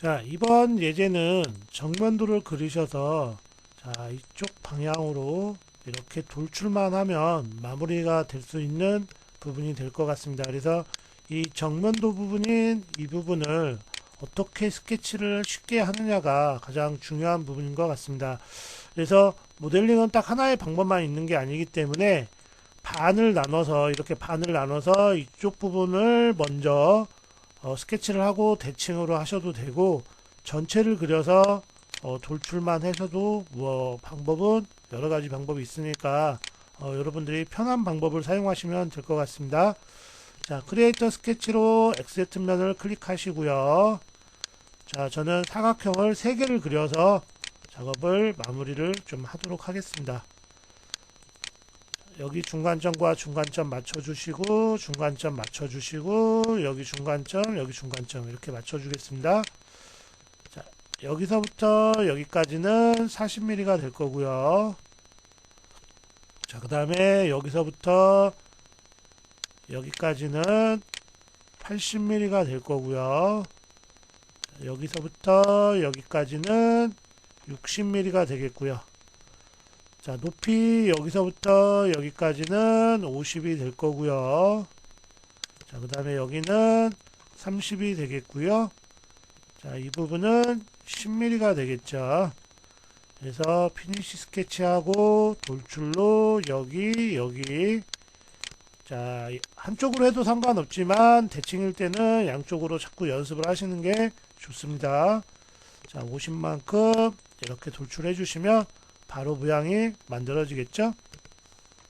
자, 이번 예제는 정면도를 그리셔서 자, 이쪽 방향으로 이렇게 돌출만 하면 마무리가 될 수 있는 부분이 될 것 같습니다. 그래서 이 정면도 부분인 이 부분을 어떻게 스케치를 쉽게 하느냐가 가장 중요한 부분인 것 같습니다. 그래서 모델링은 딱 하나의 방법만 있는 게 아니기 때문에 반을 나눠서 이렇게 반을 나눠서 이쪽 부분을 먼저 어, 스케치를 하고 대칭으로 하셔도 되고 전체를 그려서 어, 돌출만 하셔도 뭐 방법은 여러 가지 방법이 있으니까 어, 여러분들이 편한 방법을 사용하시면 될 것 같습니다. 자, 크리에이터 스케치로 엑세트 면을 클릭하시고요. 자, 저는 사각형을 3개를 그려서 작업을 마무리를 좀 하도록 하겠습니다. 여기 중간점과 중간점 맞춰주시고 중간점 맞춰주시고 여기 중간점 여기 중간점 이렇게 맞춰주겠습니다. 자 여기서부터 여기까지는 40mm가 될 거고요. 자 그 다음에 여기서부터 여기까지는 80mm가 될 거고요. 여기서부터 여기까지는 60mm가 되겠고요. 자, 높이 여기서부터 여기까지는 50이 될 거고요. 자, 그 다음에 여기는 30이 되겠고요. 자, 이 부분은 10mm가 되겠죠. 그래서 피니시 스케치하고 돌출로 여기, 여기. 자, 한쪽으로 해도 상관없지만 대칭일 때는 양쪽으로 자꾸 연습을 하시는 게 좋습니다. 자, 50만큼 이렇게 돌출해 주시면 바로 모양이 만들어지겠죠?